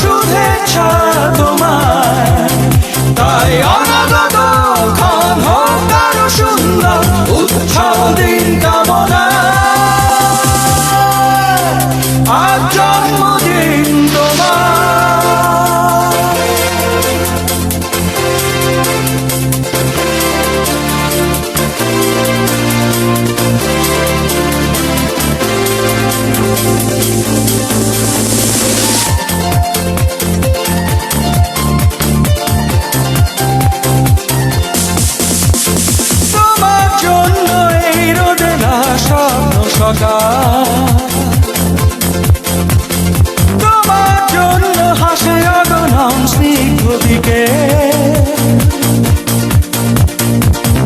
শুভেচ্ছা তোমার তাই অনাগত ক্ষণ হোক আরও সুন্দর উৎসব দিন কামনা। আজ জন্মদিন তোমার তোমার। সকাল তোমার জন্য হাসে অগনাম দিকে।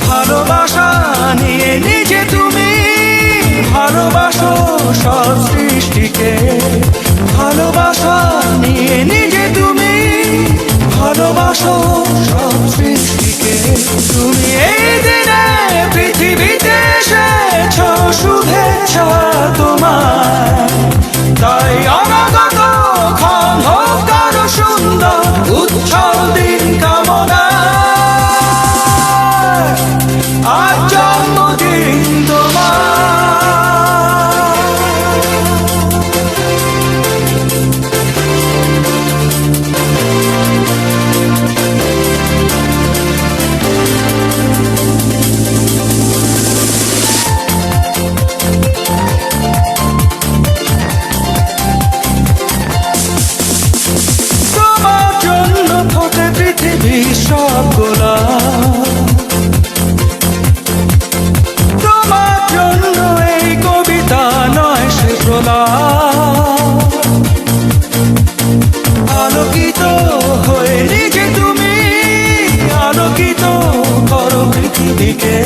ভালোবাসা নিয়ে নিজে তুমি ভালোবাসো সব সৃষ্টিকে। ভালোবাসা দিকে